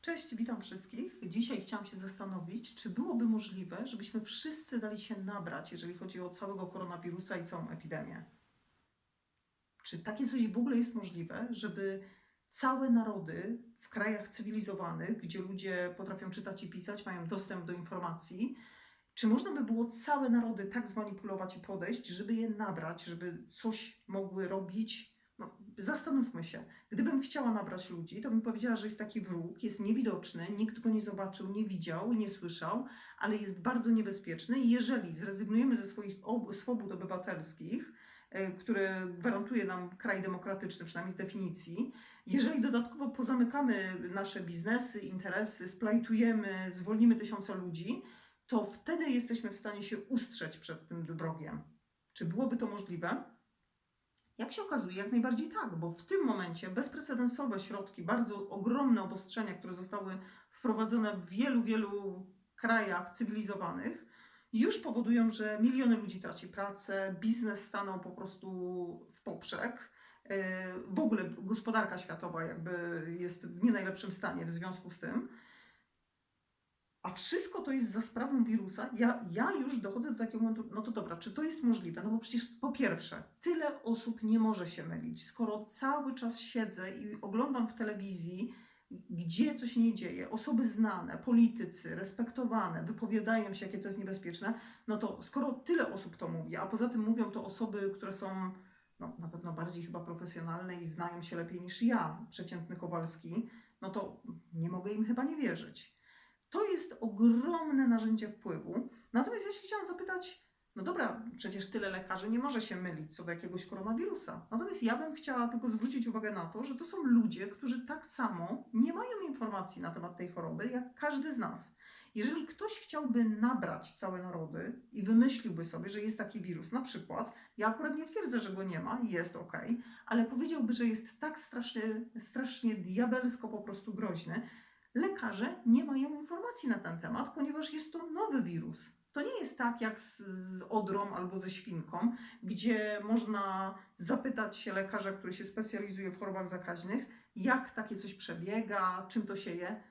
Cześć, witam wszystkich. Dzisiaj chciałam się zastanowić, czy byłoby możliwe, żebyśmy wszyscy dali się nabrać, jeżeli chodzi o całego koronawirusa i całą epidemię. Czy takie coś w ogóle jest możliwe, żeby całe narody w krajach cywilizowanych, gdzie ludzie potrafią czytać i pisać, mają dostęp do informacji, czy można by było całe narody tak zmanipulować i podejść, żeby je nabrać, żeby coś mogły robić? Zastanówmy się. Gdybym chciała nabrać ludzi, to bym powiedziała, że jest taki wróg, jest niewidoczny, nikt go nie zobaczył, nie widział, nie słyszał, ale jest bardzo niebezpieczny i jeżeli zrezygnujemy ze swoich ob- swobód obywatelskich, e, które gwarantuje nam kraj demokratyczny, przynajmniej z definicji, jeżeli dodatkowo pozamykamy nasze biznesy, interesy, splajtujemy, zwolnimy tysiące ludzi, to wtedy jesteśmy w stanie się ustrzeć przed tym wrogiem. Czy byłoby to możliwe? Jak się okazuje, jak najbardziej tak, bo w tym momencie bezprecedensowe środki, bardzo ogromne obostrzenia, które zostały wprowadzone w wielu, wielu krajach cywilizowanych, już powodują, że miliony ludzi traci pracę, biznes stanął po prostu w poprzek. Yy, W ogóle gospodarka światowa jakby jest w nie najlepszym stanie w związku z tym. A wszystko to jest za sprawą wirusa. Ja, ja już dochodzę do takiego momentu, no to dobra, czy to jest możliwe? No bo przecież po pierwsze, tyle osób nie może się mylić. Skoro cały czas siedzę i oglądam w telewizji, gdzie coś nie dzieje, osoby znane, politycy, respektowane, wypowiadają się, jakie to jest niebezpieczne, no to skoro tyle osób to mówi, a poza tym mówią to osoby, które są no, na pewno bardziej chyba profesjonalne i znają się lepiej niż ja, przeciętny Kowalski, no to nie mogę im chyba nie wierzyć. To jest ogromne narzędzie wpływu. Natomiast ja się chciałam zapytać, no dobra, przecież tyle lekarzy nie może się mylić co do jakiegoś koronawirusa. Natomiast ja bym chciała tylko zwrócić uwagę na to, że to są ludzie, którzy tak samo nie mają informacji na temat tej choroby, jak każdy z nas. Jeżeli ktoś chciałby nabrać całe narody i wymyśliłby sobie, że jest taki wirus, na przykład, ja akurat nie twierdzę, że go nie ma, jest ok, ale powiedziałby, że jest tak strasznie, strasznie diabelsko po prostu groźny, lekarze nie mają informacji na ten temat, ponieważ jest to nowy wirus. To nie jest tak jak z, z odrą albo ze świnką, gdzie można zapytać się lekarza, który się specjalizuje w chorobach zakaźnych, jak takie coś przebiega, czym to się je.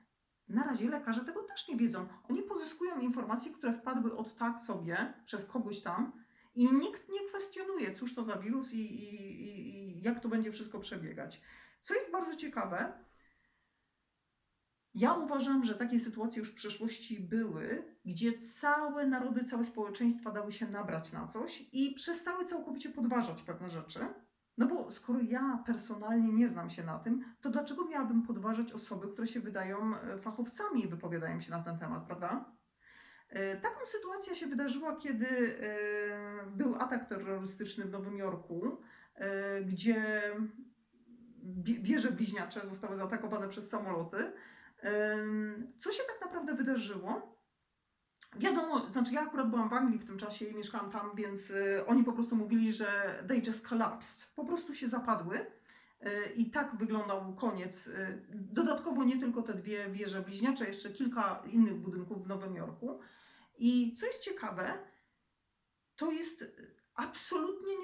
Na razie lekarze tego też nie wiedzą. Oni pozyskują informacje, które wpadły od tak sobie przez kogoś tam i nikt nie kwestionuje, cóż to za wirus i, i, i, i jak to będzie wszystko przebiegać. Co jest bardzo ciekawe, ja uważam, że takie sytuacje już w przeszłości były, gdzie całe narody, całe społeczeństwa dały się nabrać na coś i przestały całkowicie podważać pewne rzeczy. No bo skoro ja personalnie nie znam się na tym, to dlaczego miałabym podważać osoby, które się wydają e, fachowcami i wypowiadają się na ten temat, prawda? E, Taką sytuacja się wydarzyła, kiedy e, był atak terrorystyczny w Nowym Jorku, gdzie wieże bliźniacze zostały zaatakowane przez samoloty. Co się tak naprawdę wydarzyło? Wiadomo, znaczy ja akurat byłam w Anglii w tym czasie i mieszkałam tam, więc y, oni po prostu mówili, że they just collapsed. Po prostu się zapadły. Y, I tak wyglądał koniec. Y, Dodatkowo nie tylko te dwie wieże bliźniacze, jeszcze kilka innych budynków w Nowym Jorku. I co jest ciekawe, to jest absolutnie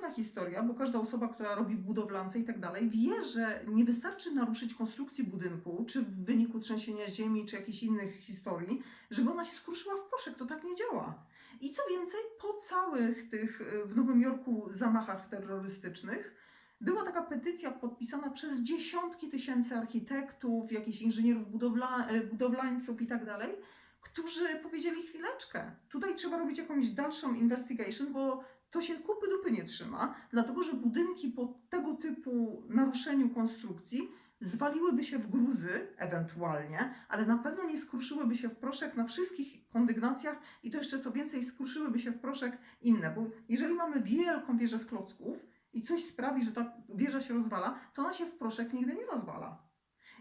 nieprawdopodobna historia, bo każda osoba, która robi w budowlance i tak dalej, wie, że nie wystarczy naruszyć konstrukcji budynku, czy w wyniku trzęsienia ziemi, czy jakichś innych historii, żeby ona się skruszyła w proszek. To tak nie działa. I co więcej, po całych tych y, w Nowym Jorku zamachach terrorystycznych, była taka petycja podpisana przez dziesiątki tysięcy architektów, jakichś inżynierów budowla, y, budowlańców i tak dalej, którzy powiedzieli chwileczkę, tutaj trzeba robić jakąś dalszą investigation, bo to się kupy dupy nie trzyma, dlatego że budynki po tego typu naruszeniu konstrukcji zwaliłyby się w gruzy, ewentualnie, ale na pewno nie skruszyłyby się w proszek na wszystkich kondygnacjach i to jeszcze co więcej, skruszyłyby się w proszek inne, bo jeżeli mamy wielką wieżę z klocków i coś sprawi, że ta wieża się rozwala, to ona się w proszek nigdy nie rozwala.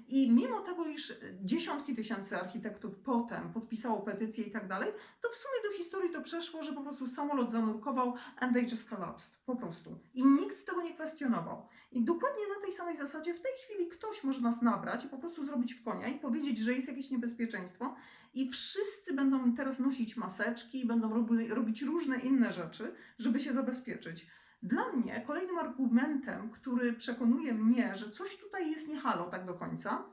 I mimo tego, iż dziesiątki tysięcy architektów potem podpisało petycje i tak dalej, to w sumie do historii to przeszło, że po prostu samolot zanurkował and they just collapsed. Po prostu. I nikt tego nie kwestionował. I dokładnie na tej samej zasadzie w tej chwili ktoś może nas nabrać i po prostu zrobić w konia i powiedzieć, że jest jakieś niebezpieczeństwo i wszyscy będą teraz nosić maseczki, będą robi, robić różne inne rzeczy, żeby się zabezpieczyć. Dla mnie kolejnym argumentem, który przekonuje mnie, że coś tutaj jest nie halo tak do końca,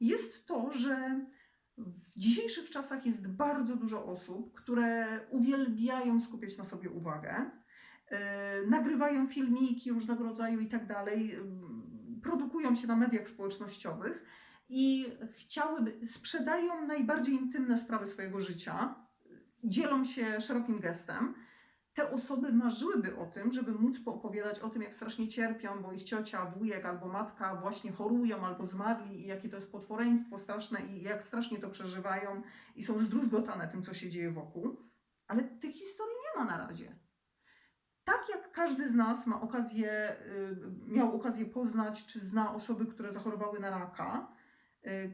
jest to, że w dzisiejszych czasach jest bardzo dużo osób, które uwielbiają skupiać na sobie uwagę, yy, nagrywają filmiki różnego rodzaju i tak dalej, yy, produkują się na mediach społecznościowych i chciałyby, sprzedają najbardziej intymne sprawy swojego życia, dzielą się szerokim gestem. Te osoby marzyłyby o tym, żeby móc poopowiadać o tym, jak strasznie cierpią, bo ich ciocia, wujek albo matka właśnie chorują albo zmarli i jakie to jest potworeństwo straszne i jak strasznie to przeżywają i są zdruzgotane tym, co się dzieje wokół. Ale tych historii nie ma na razie. Tak jak każdy z nas ma okazję, y, miał okazję poznać, czy zna osoby, które zachorowały na raka,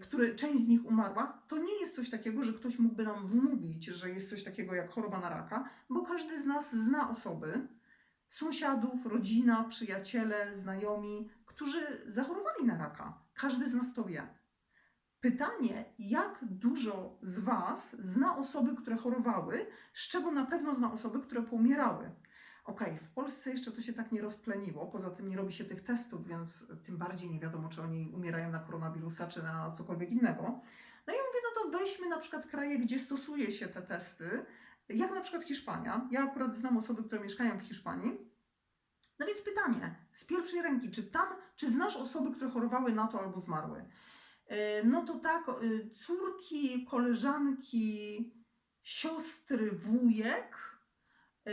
które część z nich umarła, to nie jest coś takiego, że ktoś mógłby nam wmówić, że jest coś takiego jak choroba na raka, bo każdy z nas zna osoby, sąsiadów, rodzina, przyjaciele, znajomi, którzy zachorowali na raka. Każdy z nas to wie. Pytanie, jak dużo z Was zna osoby, które chorowały, z czego na pewno zna osoby, które poumierały. Okej, w Polsce jeszcze to się tak nie rozpleniło, poza tym nie robi się tych testów, więc tym bardziej nie wiadomo, czy oni umierają na koronawirusa, czy na cokolwiek innego. No i ja mówię, no to weźmy na przykład kraje, gdzie stosuje się te testy, jak na przykład Hiszpania. Ja akurat znam osoby, które mieszkają w Hiszpanii. No więc pytanie z pierwszej ręki, czy tam, czy znasz osoby, które chorowały na to albo zmarły? E, No to tak, e, córki, koleżanki, siostry, wujek e,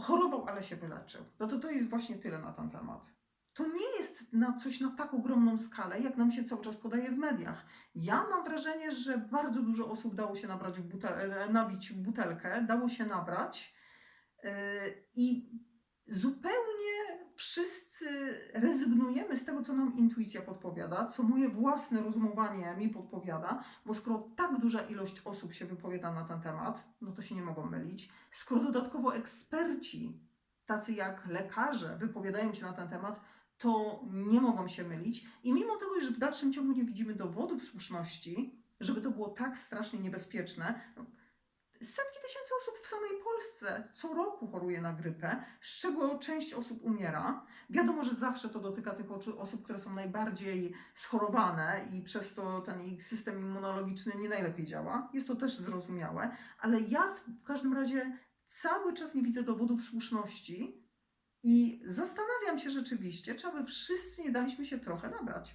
chorował, ale się wyleczył. No to to jest właśnie tyle na ten temat. To nie jest na coś na tak ogromną skalę, jak nam się cały czas podaje w mediach. Ja mam wrażenie, że bardzo dużo osób dało się nabrać w butel- e, nabić w butelkę, dało się nabrać yy, i zupełnie wszyscy rezygnujemy z tego, co nam intuicja podpowiada, co moje własne rozumowanie mi podpowiada, bo skoro tak duża ilość osób się wypowiada na ten temat, no to się nie mogą mylić. Skoro dodatkowo eksperci, tacy jak lekarze, wypowiadają się na ten temat, to nie mogą się mylić. I mimo tego, iż w dalszym ciągu nie widzimy dowodów słuszności, żeby to było tak strasznie niebezpieczne, no, setki tysięcy osób w samej Polsce co roku choruje na grypę, z czego część osób umiera. Wiadomo, że zawsze to dotyka tych osób, które są najbardziej schorowane i przez to ten ich system immunologiczny nie najlepiej działa. Jest to też zrozumiałe, ale ja w każdym razie cały czas nie widzę dowodów słuszności i zastanawiam się rzeczywiście, czy aby wszyscy nie daliśmy się trochę nabrać.